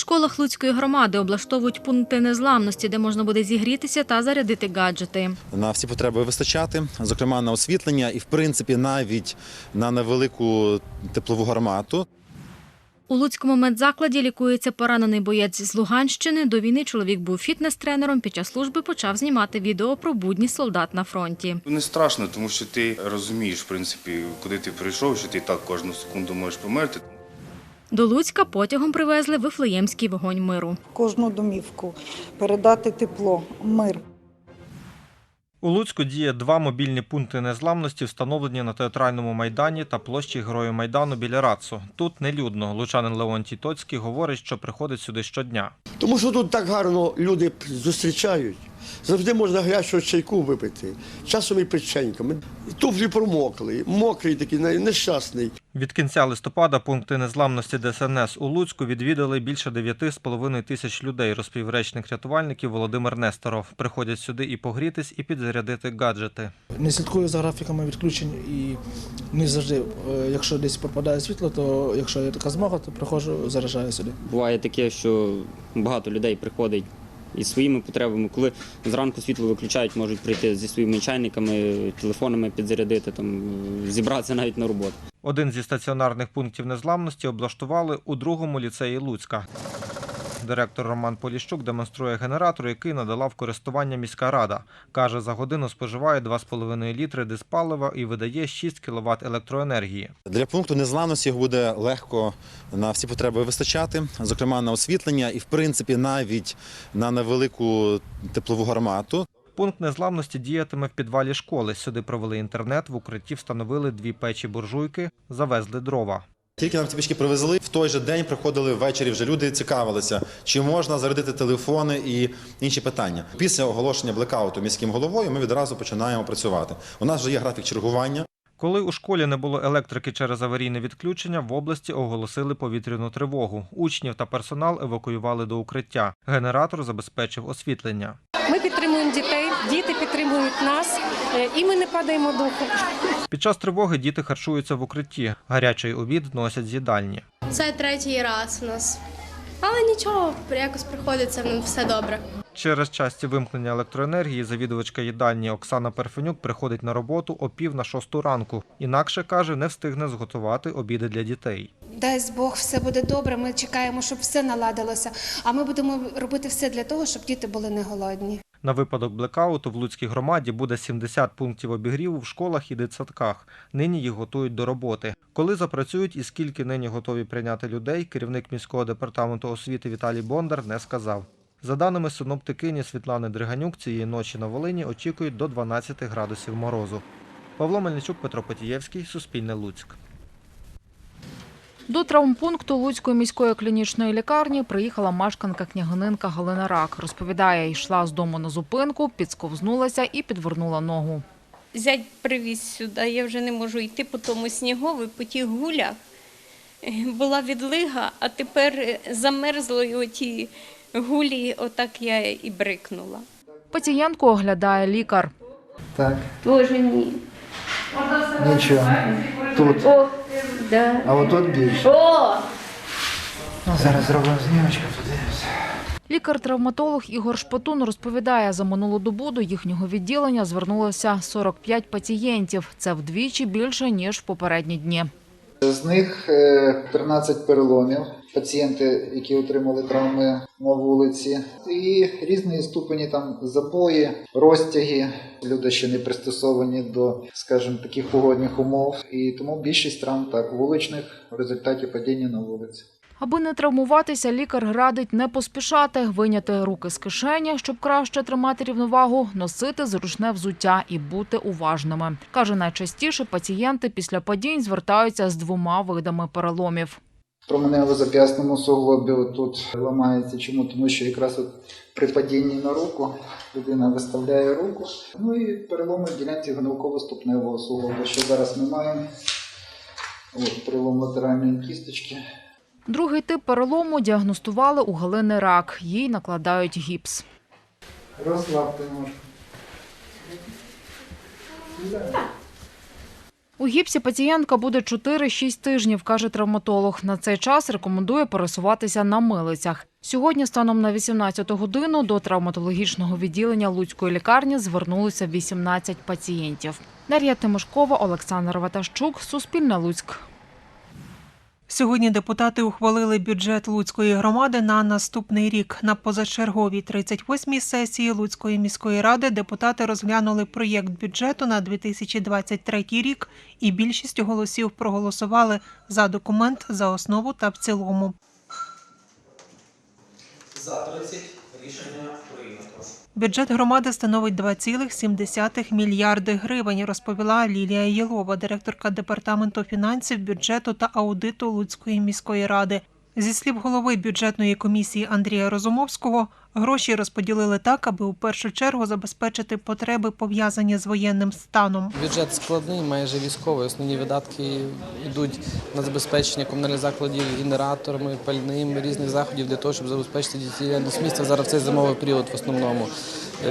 школах Луцької громади облаштовують пункти незламності, де можна буде зігрітися та зарядити гаджети. на всі потреби вистачати, зокрема на освітлення і, в принципі, навіть на невелику теплову гармату. У Луцькому медзакладі лікується поранений боєць з Луганщини. До війни чоловік був фітнес-тренером. Під час служби почав знімати відео про будні солдат на фронті. Не страшно, тому що ти розумієш, в принципі, куди ти прийшов, що ти так кожну секунду можеш померти. До Луцька потягом привезли вифлеємський вогонь миру. кожну домівку, передати тепло, мир. У Луцьку діє два мобільні пункти незламності, встановлені на театральному майдані та площі Героїв Майдану біля Рацу. Тут нелюдно. Лучанин Леонтій Тоцький говорить, що приходить сюди щодня. Тому що тут так гарно люди зустрічають. Завжди можна гарячого чайку випити, часом і печеньками. Туфлі промокли, мокрий такий, нещасний. Від кінця листопада пункти незламності ДСНС у Луцьку відвідали більше 9,5 тисяч людей, розповів речник рятувальників Володимир Несторов. Приходять сюди і погрітись, і підзарядити гаджети. Не слідкую за графіками відключень і не завжди, е, якщо десь пропадає світло, то якщо є така змога, то приходжу, заряджаю сюди. Буває таке, що багато людей приходить із своїми потребами. Коли зранку світло виключають, можуть прийти зі своїми чайниками, телефонами підзарядити, там, зібратися навіть на роботу. Один зі стаціонарних пунктів незламності облаштували у другому ліцеї Луцька. Директор Роман Поліщук демонструє генератор, який надала в користування міська рада. Каже, за годину споживає 2,5 літри диспалива і видає 6 кВт електроенергії. Для пункту незламності його буде легко на всі потреби вистачати, зокрема на освітлення і, в принципі, навіть на невелику теплову гармату. Пункт незламності діятиме в підвалі школи. Сюди провели інтернет, в укритті встановили дві печі буржуйки, завезли дрова. Тільки нам ці пічки привезли, в той же день приходили ввечері. Вже люди цікавилися, чи можна зарядити телефони і інші питання. Після оголошення блекауту міським головою ми відразу починаємо працювати. У нас вже є графік чергування. Коли у школі не було електрики через аварійне відключення, в області оголосили повітряну тривогу. Учнів та персонал евакуювали до укриття. Генератор забезпечив освітлення. Ми підтримуємо дітей, діти підтримують нас, е, і ми не падаємо духу. Під час тривоги діти харчуються в укритті. Гарячий обід носять з їдальні. Це третій раз у нас. Але нічого, якось приходиться все добре. Через часті вимкнення електроенергії завідувачка їдальні Оксана Перфенюк приходить на роботу о пів на шосту ранку. Інакше каже, не встигне зготувати обіди для дітей. Дасть Бог, все буде добре. Ми чекаємо, щоб все наладилося. А ми будемо робити все для того, щоб діти були не голодні. На випадок блекауту в Луцькій громаді буде 70 пунктів обігріву в школах і дитсадках. Нині їх готують до роботи. Коли запрацюють і скільки нині готові прийняти людей, керівник міського департаменту освіти Віталій Бондар не сказав. За даними синоптикині Світлани Дриганюк, цієї ночі на Волині очікують до 12 градусів морозу. Павло Мельничук, Петро Потієвський, Суспільне Луцьк. До травмпункту Луцької міської клінічної лікарні приїхала мешканка княгининка Галина Рак. Розповідає, йшла з дому на зупинку, підсковзнулася і підвернула ногу. Зять привіз сюди, я вже не можу йти по тому снігові, по тих гулях. Була відлига, а тепер замерзло і оті гулі, отак я і брикнула. Пацієнтку оглядає лікар. Так, Боже ні. нічого. Тут. О, да. А от тут більше. О! Ну, зараз зробимо знімочку, подивимося. Лікар-травматолог Ігор Шпатун розповідає, за минулу добу до їхнього відділення звернулося 45 пацієнтів. Це вдвічі більше, ніж в попередні дні. З них е, 13 переломів, пацієнти, які отримали травми на вулиці, і різні ступені там забої, розтяги. Люди ще не пристосовані до, скажімо, таких погодних умов, і тому більшість травм так вуличних в результаті падіння на вулиці. Аби не травмуватися, лікар радить не поспішати, виняти руки з кишені, щоб краще тримати рівновагу, носити зручне взуття і бути уважними. Каже, найчастіше пацієнти після падінь звертаються з двома видами переломів. променево-зап'ясному суглобі тут ламається. Чому? Тому що якраз от при падінні на руку людина виставляє руку. Ну і переломи ділянці гомілково-ступневого суглоба, що зараз ми маємо. От, перелом латеральної кісточки. Другий тип перелому діагностували у Галини рак. Їй накладають гіпс. Розслабте ножку. У гіпсі пацієнтка буде 4-6 тижнів, каже травматолог. На цей час рекомендує пересуватися на милицях. Сьогодні станом на 18 годину до травматологічного відділення Луцької лікарні звернулися 18 пацієнтів. Дар'я Тимошкова, Олександр Ватащук, Суспільне Луцьк. Сьогодні депутати ухвалили бюджет Луцької громади на наступний рік. На позачерговій 38-й сесії Луцької міської ради депутати розглянули проєкт бюджету на 2023 рік і більшістю голосів проголосували за документ за основу та в цілому. За 30 рішення. Бюджет громади становить 2,7 мільярди гривень, розповіла Лілія Єлова, директорка департаменту фінансів, бюджету та аудиту Луцької міської ради. Зі слів голови бюджетної комісії Андрія Розумовського, гроші розподілили так, аби у першу чергу забезпечити потреби, пов'язані з воєнним станом. Бюджет складний, майже військовий. Основні видатки йдуть на забезпечення комунальних закладів генераторами, пальним, різних заходів для того, щоб забезпечити діяльність міста зараз в цей зимовий період в основному.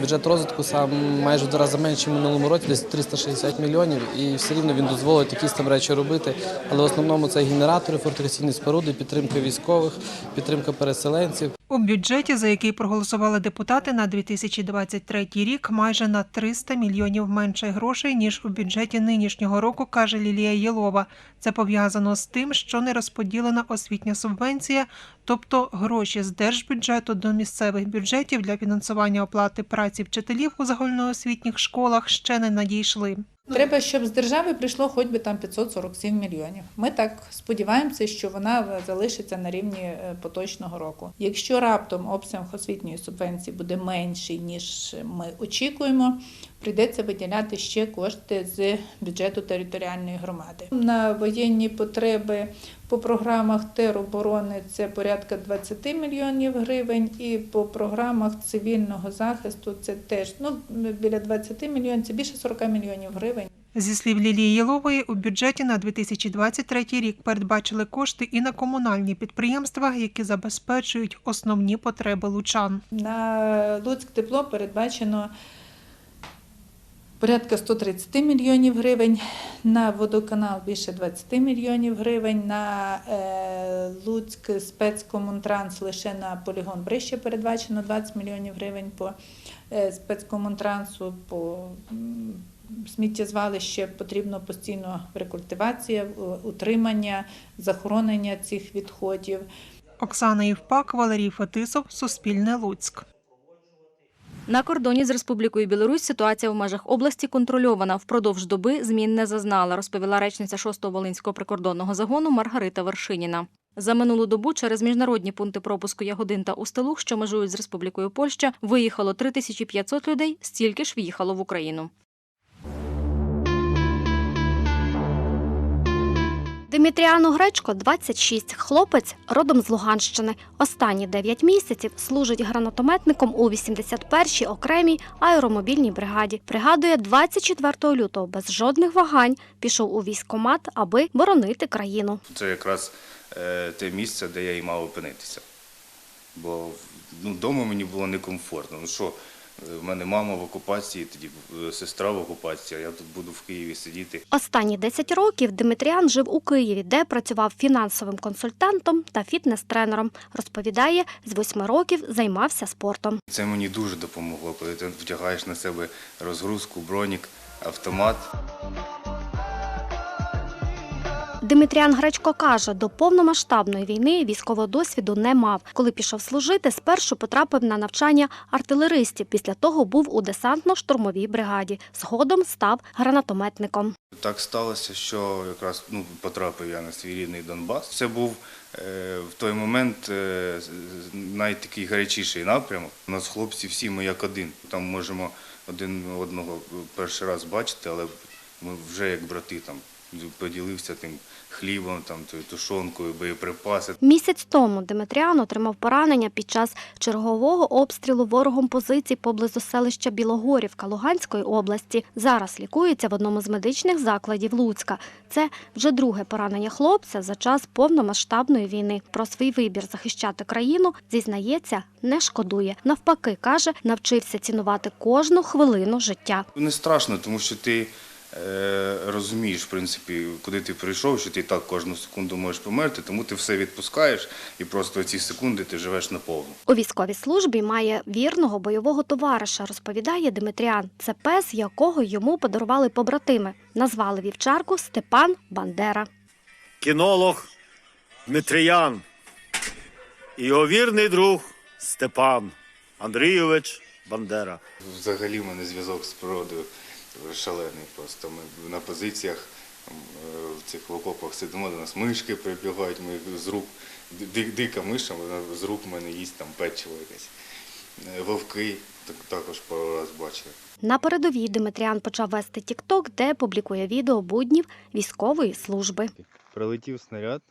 Бюджет розвитку сам майже в два рази менше в минулому році, десь 360 мільйонів, і все рівно він дозволить якісь там речі робити. Але в основному це генератори, фортифікаційні споруди, підтримка військових, підтримка переселенців. У бюджеті, за який проголосували депутати на 2023 рік, майже на 300 мільйонів менше грошей ніж у бюджеті нинішнього року, каже Лілія Єлова. Це пов'язано з тим, що не розподілена освітня субвенція, тобто гроші з держбюджету до місцевих бюджетів для фінансування оплати праці вчителів у загальноосвітніх школах ще не надійшли. Треба, щоб з держави прийшло хоч би там 547 мільйонів. Ми так сподіваємося, що вона залишиться на рівні е, поточного року. Якщо раптом обсяг освітньої субвенції буде менший ніж ми очікуємо, прийдеться виділяти ще кошти з бюджету територіальної громади. На воєнні потреби по програмах тероборони це порядка 20 мільйонів гривень, і по програмах цивільного захисту це теж ну біля 20 мільйонів, це більше 40 мільйонів гривень. Зі слів Лілії Єлової, у бюджеті на 2023 рік передбачили кошти і на комунальні підприємства, які забезпечують основні потреби лучан. На Луцьк тепло передбачено порядка 130 мільйонів гривень, на водоканал більше 20 мільйонів гривень, на е, Луцьк спецкомунтранс лише на полігон Брище передбачено 20 мільйонів гривень по е, спецкомунтрансу, по сміттєзвалище потрібно постійно рекультивація, утримання, захоронення цих відходів. Оксана Євпак, Валерій Фетисов, Суспільне Луцьк. На кордоні з Республікою Білорусь ситуація в межах області контрольована. Впродовж доби змін не зазнала, розповіла речниця 6-го Волинського прикордонного загону Маргарита Вершиніна. За минулу добу через міжнародні пункти пропуску Ягодин та Устилух, що межують з Республікою Польща, виїхало 3500 людей, стільки ж в'їхало в Україну. Димітріану Гречко 26, хлопець родом з Луганщини. Останні 9 місяців служить гранатометником у 81-й окремій аеромобільній бригаді. Пригадує, 24 лютого без жодних вагань пішов у військкомат, аби боронити країну. Це якраз е, те місце, де я і мав опинитися. Бо ну, вдома мені було некомфортно. Ну що, в мене мама в окупації, тоді е, сестра в окупації, а я тут буду в Києві сидіти. Останні 10 років Дмитріан жив у Києві, де працював фінансовим консультантом та фітнес-тренером. Розповідає, з 8 років займався спортом. Це мені дуже допомогло, коли ти вдягаєш на себе розгрузку, бронік, автомат. Димитріан Гречко каже, до повномасштабної війни військового досвіду не мав. Коли пішов служити, спершу потрапив на навчання артилеристів. Після того був у десантно-штурмовій бригаді. Згодом став гранатометником. Так сталося, що якраз ну, потрапив я на свій рідний Донбас. Це був е, в той момент е, найтакий гарячіший напрямок. У нас хлопці всі ми як один. Там можемо один одного перший раз бачити, але ми вже як брати там поділився тим хлібом, там тою тушонкою, боєприпаси. Місяць тому Димитріан отримав поранення під час чергового обстрілу ворогом позицій поблизу селища Білогорівка Луганської області. Зараз лікується в одному з медичних закладів Луцька. Це вже друге поранення хлопця за час повномасштабної війни. Про свій вибір захищати країну зізнається, не шкодує. Навпаки, каже, навчився цінувати кожну хвилину життя. Не страшно, тому що ти розумієш, в принципі, куди ти прийшов, що ти і так кожну секунду можеш померти, тому ти все відпускаєш і просто ці секунди ти живеш наповну. У військовій службі має вірного бойового товариша, розповідає Димитріан. Це пес, якого йому подарували побратими. Назвали вівчарку Степан Бандера. кінолог Дмитриян і його вірний друг Степан Андрійович Бандера. Взагалі в мене зв'язок з природою шалений. Просто ми на позиціях е, в цих окопах сидимо, до нас мишки прибігають, ми з рук, дика миша, вона з рук в мене їсть там печиво якесь. Е, Вовки так- також пару раз бачили. На передовій Димитріан почав вести Тікток, де публікує відео буднів військової служби. Прилетів снаряд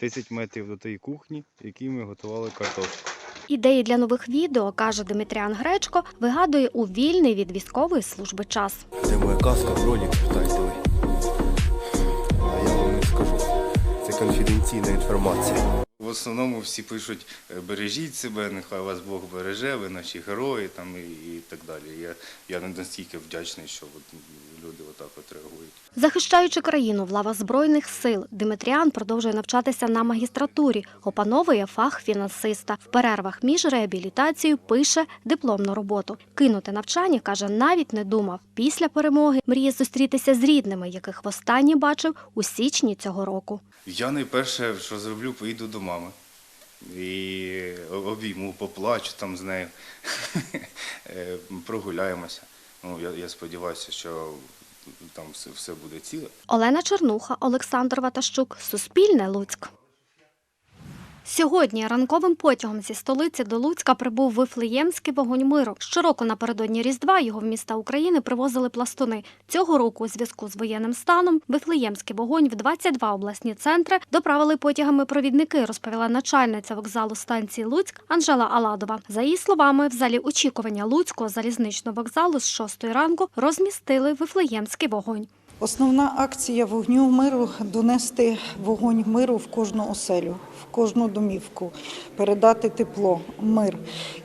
10 метрів до тієї кухні, в якій ми готували картошку. Ідеї для нових відео, каже Дмитріан Гречко, вигадує у вільний від військової служби час. Це моя казка, бронік, читайте ви. А я вам не скажу. Це конфіденційна інформація. В основному всі пишуть е, бережіть себе, нехай вас Бог береже, ви наші герої там і, і так далі. Я, я не настільки вдячний, що от люди отак от реагують. Захищаючи країну в лавах збройних сил, Димитріан продовжує навчатися на магістратурі, опановує фах фінансиста. В перервах між реабілітацією пише дипломну роботу. Кинути навчання каже, навіть не думав. Після перемоги мріє зустрітися з рідними, яких востаннє бачив у січні цього року. Я найперше, що зроблю, поїду до мами. І обійму, поплачу там з нею, Е, прогуляємося. Ну, я, я сподіваюся, що там все, все буде ціле. Олена Чернуха, Олександр Ватащук, Суспільне Луцьк. Сьогодні ранковим потягом зі столиці до Луцька прибув Вифлеємський вогонь миру. Щороку напередодні Різдва його в міста України привозили пластуни. Цього року, у зв'язку з воєнним станом, Вифлеємський вогонь в 22 обласні центри доправили потягами провідники, розповіла начальниця вокзалу станції Луцьк Анжела Аладова. За її словами, в залі очікування Луцького залізничного вокзалу з 6 ранку розмістили Вифлеємський вогонь. Основна акція вогню миру донести вогонь миру в кожну оселю, в кожну домівку, передати тепло, мир.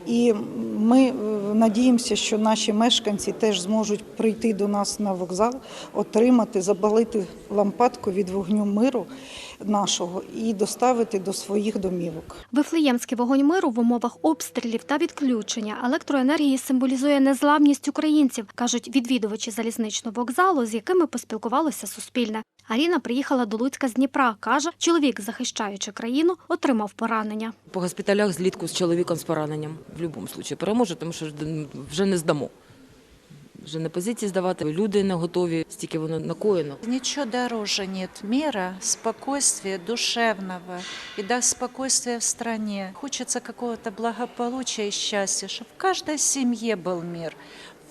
І ми е, надіємося, що наші мешканці теж зможуть прийти до нас на вокзал, отримати, запалити лампадку від вогню миру нашого і доставити до своїх домівок. Вифлеємський вогонь миру в умовах обстрілів та відключення електроенергії символізує незламність українців, кажуть відвідувачі залізничного вокзалу, з якими поспілкувалося Суспільне. Аріна приїхала до Луцька з Дніпра. каже, чоловік, захищаючи країну, отримав поранення. По госпіталях злітку з чоловіком з пораненням в будь-якому випадку переможе, тому що вже не здамо. Вже не позиції здавати, люди не готові, стільки воно накоєно. Ничего дороже нет мира, спокойствия душевного и да, спокойствия в стране. Хочется какого-то благополучия и счастья, чтобы в каждой семье был мир,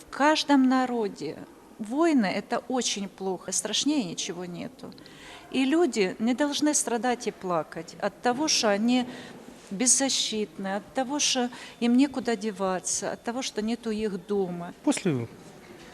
в каждом народе. Войны – это очень плохо, страшнее ничего нету. И люди не должны страдать и плакать от того, что они беззащитны, от того, что им некуда деваться, от того, что нету их дома. После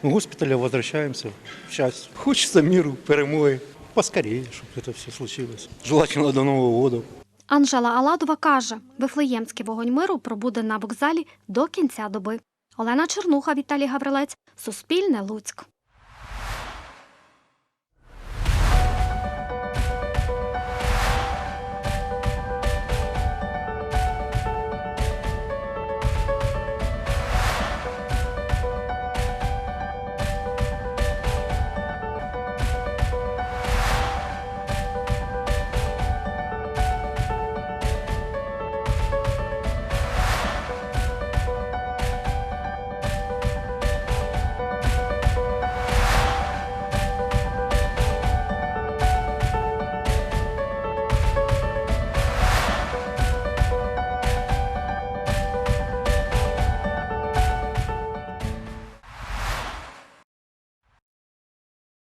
госпиталя возвращаемся в часть. Хочется миру, перемоги. Поскорее, чтобы это все случилось. Желательно до Нового года. Анжела Аладова каже, Вифлеємський вогонь миру пробуде на вокзалі до кінця доби. Олена Чернуха, Віталій Гаврилець, Суспільне Луцьк.